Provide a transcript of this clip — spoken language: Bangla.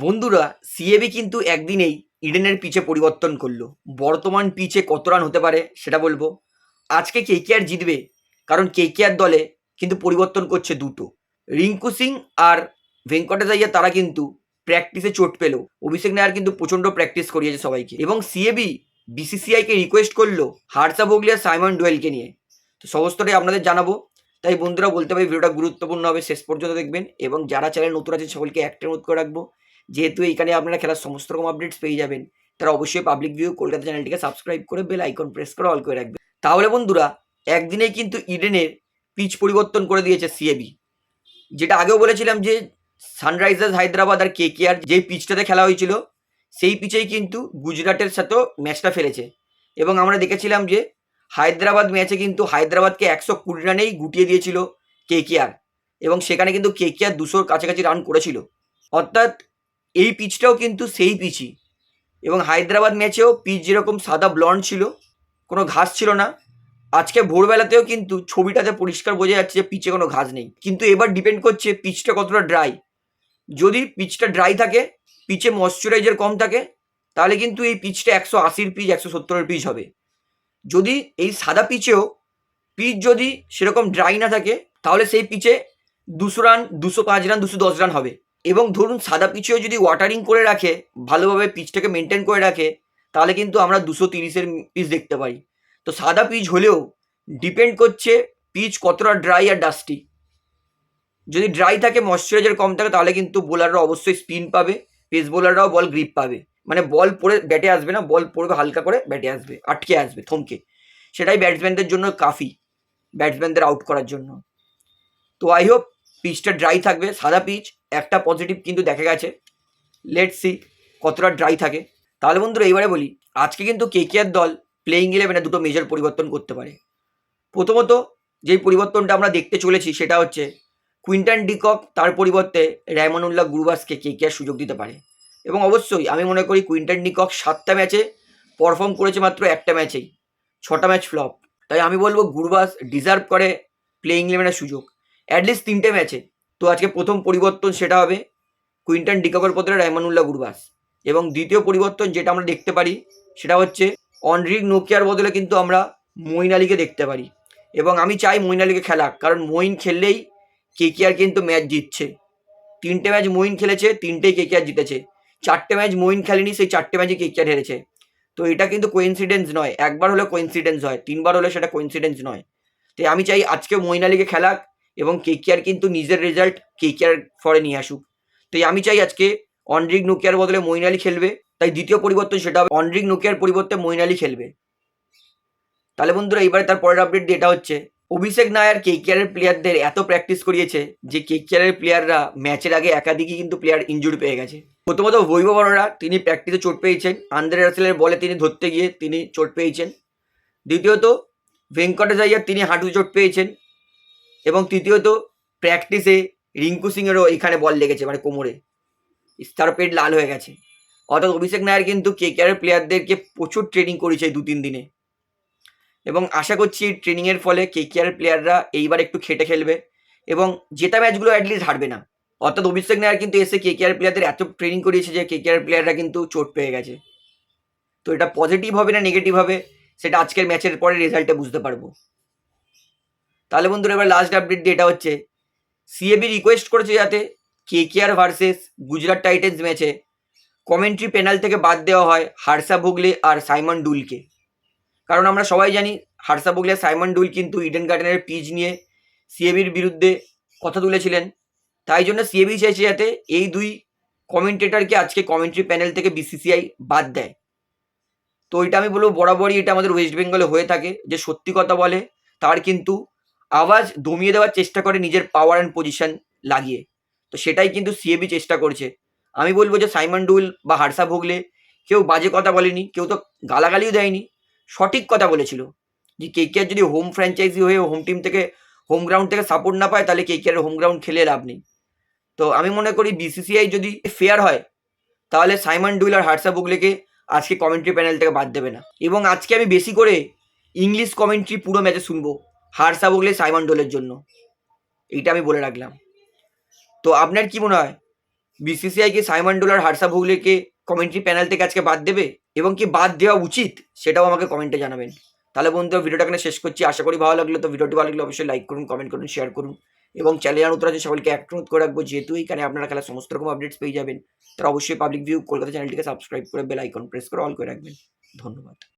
বন্ধুরা সিএবি কিন্তু একদিনেই ইডেনের পিচে পরিবর্তন করল। বর্তমান পিচে কত রান হতে পারে সেটা বলব। আজকে কে কেকেআর জিতবে, কারণ কে কেকেআর দলে কিন্তু পরিবর্তন করছে দুটো। রিঙ্কু সিং আর ভেঙ্কটেশ আইয়ার তারা কিন্তু প্র্যাকটিসে চোট পেল। অভিষেক নায়ার কিন্তু প্রচণ্ড প্র্যাকটিস করিয়েছে সবাইকে। এবং সিএবি বিসিসিআইকে রিকোয়েস্ট করল হার্সা ভোগলি আর সাইমন ডোয়েলকে নিয়ে। তো সমস্তটাই আপনাদের জানাব। তাই বন্ধুরা, বলতে পারি, ভিডিওটা গুরুত্বপূর্ণ হবে। শেষ পর্যন্ত দেখবেন। এবং যারা চ্যানেল নতুন আছে সকলকে অনুরোধ করে রাখব। যেহেতু এইখানে আপনারা খেলার সমস্ত রকম আপডেটস পেয়ে যাবেন তারা অবশ্যই পাবলিক ভিউ কলকাতা চ্যানেলটিকে সাবস্ক্রাইব করে বেল আইকন প্রেস করে অল করে রাখবেন। তাহলে বন্ধুরা, একদিনেই কিন্তু ইডেনের পিচ পরিবর্তন করে দিয়েছে সিএবি যেটা আগেও বলেছিলাম যে সানরাইজার্স হায়দ্রাবাদ আর কে কে আর যেই পিচটাতে খেলা হয়েছিল, সেই পিচেই কিন্তু গুজরাটের সাথেও ম্যাচটা ফেলেছে। এবং আমরা দেখেছিলাম যে, হায়দ্রাবাদ ম্যাচে কিন্তু হায়দ্রাবাদকে একশো কুড়ি রানেই গুটিয়ে দিয়েছিল কে কে আর এবং সেখানে কিন্তু কে কে আর দুশোর কাছাকাছি রান করেছিল। অর্থাৎ এই পিচটাও কিন্তু সেই পিচই। এবং হায়দ্রাবাদ ম্যাচেও পিচ যেরকম সাদা ব্লন্ড ছিল, কোনো ঘাস ছিল না। আজকে ভোরবেলাতেও কিন্তু ছবিটাতে পরিষ্কার বোঝা যাচ্ছে যে পিচে কোনো ঘাস নেই। কিন্তু এবার ডিপেন্ড করছে পিচটা কতটা ড্রাই যদি পিচটা ড্রাই থাকে, পিচে ময়শ্চারাইজার কম থাকে, তাহলে কিন্তু এই পিচটা একশো আশির পিচ, একশো সত্তরের পিচ হবে। যদি এই সাদা পিচেও পিচ যদি সেরকম ড্রাই না থাকে, তাহলে সেই পিচে দুশো রান দুশো পাঁচ রান দুশো দশ রান হবে। এবং ধরুন সাদা পিচেও যদি ওয়াটারিং করে রাখে, ভালোভাবে পিচটাকে মেনটেন করে রাখে, তাহলে কিন্তু আমরা দুশো তিরিশের পিচ দেখতে পাই তো সাদা পিচ হলেও ডিপেন্ড করছে পিচ কতটা ড্রাই আর ডাস্টি যদি ড্রাই থাকে ময়শ্চারাইজার কম থাকে, তাহলে কিন্তু বোলাররা অবশ্যই স্পিন পাবে পেস বোলাররাও বল গ্রিপ পাবে। মানে বল পড়ে ব্যাটে আসবে না বল পড়বে হালকা করে ব্যাটে আসবে, আটকে আসবে, থমকে। সেটাই ব্যাটসম্যানদের জন্য কাফি ব্যাটসম্যানদের আউট করার জন্য। তো আই হোপ পিচটা ড্রাই থাকবে, সাদা পিচ একটা পজিটিভ কিন্তু দেখা গেছে। লেট সি কতটা ড্রাই থাকে। তাহলে বন্ধুরা এইবারে বলি, আজকে কিন্তু কেকেআর দল প্লেইং ইলেভেনে দুটো মেজর পরিবর্তন করতে পারে। প্রথমত যেই পরিবর্তনটা আমরা দেখতে চলেছি সেটা হচ্ছে কুইন্টান ডিকক তার পরিবর্তে রায়মানুল্লাহ গুরবাসকে কেকেআর সুযোগ দিতে পারে। এবং অবশ্যই আমি মনে করি কুইন্টান ডিকক সাতটা ম্যাচে পারফর্ম করেছে মাত্র একটা ম্যাচেই ছটা ম্যাচ ফ্লপ তাই আমি বলব গুরবাস ডিজার্ভ করে প্লেইং ইলেভেনের সুযোগ। অ্যাটলিস্ট তিনটে ম্যাচে তো আজকে প্রথম পরিবর্তন সেটা হবে কুইন্টান ডিককের বদলে রায়মানুল্লাহ গুরবাস। এবং দ্বিতীয় পরিবর্তন যেটা আমরা দেখতে পারি, সেটা হচ্ছে অনরিক নোকিয়ার বদলে কিন্তু আমরা মইন আলীকে দেখতে পারি। এবং আমি চাই মইন আলীকে খেলাক, কারণ মইন খেললেই কেকেআর কিন্তু ম্যাচ জিতছে। তিনটে ম্যাচ মইন খেলেছে, তিনটেই কেকেআর জিতেছে। চারটে ম্যাচ মইন খেলেনি, সেই চারটে ম্যাচে কেকেআর হেরেছে। তো এটা কিন্তু কোইন্সিডেন্স নয়, একবার হলে কোইন্সিডেন্স হয়, তিনবার হলে সেটা কোইন্সিডেন্স নয়। তাই আমি চাই আজকে মইন আলীকে খেলাক এবং কে কেকেআর কিন্তু নিজের রেজাল্ট কে কেকেআর ফরে নিয়ে আসুক। তাই আমি চাই আজকে অনরিক নোকিয়ার বদলে মইন আলী খেলবে। তাই দ্বিতীয় পরিবর্তন সেটা হবে অনরিক নোকিয়ার পরিবর্তে মইন আলী খেলবে। তাহলে বন্ধুরা এবারে তার পরের আপডেট যেটা হচ্ছে, অভিষেক নায়ার কে কেকেআরের প্লেয়ারদের এত প্র্যাকটিস করিয়েছে যে কেকেআরের প্লেয়াররা ম্যাচের আগে একাধিকই কিন্তু প্লেয়ার ইনজুরি পেয়ে গেছে। প্রথমত বৈভব অরোরা, তিনি প্র্যাকটিসে চোট পেয়েছেন। আন্দ্রে রাসেলের বলে তিনি ধরতে গিয়ে তিনি চোট পেয়েছেন। দ্বিতীয়ত, ভেঙ্কটেশ তিনি হাঁটু চোট পেয়েছেন। এবং তৃতীয়ত প্র্যাকটিসে রিঙ্কু সিংয়েরও এখানে বল লেগেছে মানে কোমরে। তার পেট লাল হয়ে গেছে। অর্থাৎ অভিষেক নায়ার কিন্তু কেকেআরের প্লেয়ারদেরকে প্রচুর ট্রেনিং করেছে দু তিন দিনে। এবং আশা করছি ট্রেনিংয়ের ফলে কেকেআর প্লেয়াররা এইবার একটু খেটে খেলবে এবং জেতা ম্যাচগুলো অ্যাটলিস্ট হারবে না। অর্থাৎ অভিষেক নায়ার কিন্তু এসে কেকেআর প্লেয়ারদের এত ট্রেনিং করিয়েছে যে কেকেআর প্লেয়াররা কিন্তু চোট পেয়ে গেছে। তো এটা পজিটিভ হবে না নেগেটিভ হবে, সেটা আজকের ম্যাচের পরে রেজাল্টে বুঝতে পারব। তাহলে বন্ধুরা, এবার লাস্ট আপডেট যেটা হচ্ছে। সিএবি রিকোয়েস্ট করেছে যাতে কে কেকেআর ভার্সেস গুজরাট টাইটেন্স ম্যাচে কমেন্ট্রি পেনাল থেকে বাদ দেওয়া হয় হার্সা ভুগলে আর সাইমন ডুলকে। কারণ আমরা সবাই জানি, হার্সা ভুগলে সাইমন ডুল কিন্তু ইডেন গার্ডেনের পিচ নিয়ে সিএবির বিরুদ্ধে কথা তুলেছিলেন। তাই জন্য সিএবি চাইছে যাতে এই দুই কমেন্টেটারকে আজকে কমেন্ট্রি প্যানেল থেকে বিসিসিআই বাদ দেয়। তো এটা আমি বলব, বরাবরই এটা আমাদের ওয়েস্ট বেঙ্গলে হয়ে থাকে। যে সত্যি কথা বলে, তার কিন্তু আওয়াজ দমিয়ে দেওয়ার চেষ্টা করে নিজের পাওয়ার অ্যান্ড পজিশন লাগিয়ে। তো সেটাই কিন্তু সিএবি চেষ্টা করছে। আমি বলব যে সাইমন ডুল বা হার্সা ভোগলে কেউ বাজে কথা বলেনি, কেউ তো গালাগালিও দেয়নি, সঠিক কথা বলেছিল যে কেকেআর যদি হোম ফ্র্যাঞ্চাইজি হয়ে হোম টিম থেকে হোম গ্রাউন্ড থেকে সাপোর্ট না পায়, তাহলে কেকেআর হোম গ্রাউন্ড খেলে লাভ নেই। তো আমি মনে করি বিসিসিআই যদি ফেয়ার হয়, তাহলে সাইমন ডুইল আর হার্সা বুগলেকে আজকে কমেন্ট্রি প্যানেল থেকে বাদ দেবে না। এবং আজকে আমি বেশি করে ইংলিশ কমেন্ট্রি পুরো ম্যাচে শুনব। হার্সা বুগলে সাইমন ডোলের জন্য। এইটা আমি বলে রাখলাম। তো আপনার কি মনে হয়? বিসিসিআই কি সাইমন ডোল আর হার্ষা ভুগলেকে কমেন্ট্রি প্যানেল থেকে আজকে বাদ দেবে? এবং কি বাদ দেওয়া উচিত? সেটাও আমাকে কমেন্টে জানাবেন। তাহলে বন্ধু ভিডিওটা এখানে শেষ করছি। আশা করি ভালো লাগল। তো ভিডিওটি ভালো লাগলে অবশ্যই লাইক করুন কমেন্ট করুন শেয়ার করুন। এবং চ্যানেল নতুন আছে, সকলকে অনুরোধ করে রাখব। যেহেতু এখানে আপনারা খেলা সমস্ত রকম আপডেটস পেয়ে যাবেন তারা অবশ্যই পাবলিক ভিউ কলকাতা চ্যানেলটিকে সাবস্ক্রাইব করে বেল আইকন প্রেস করে অল করে রাখবেন। ধন্যবাদ।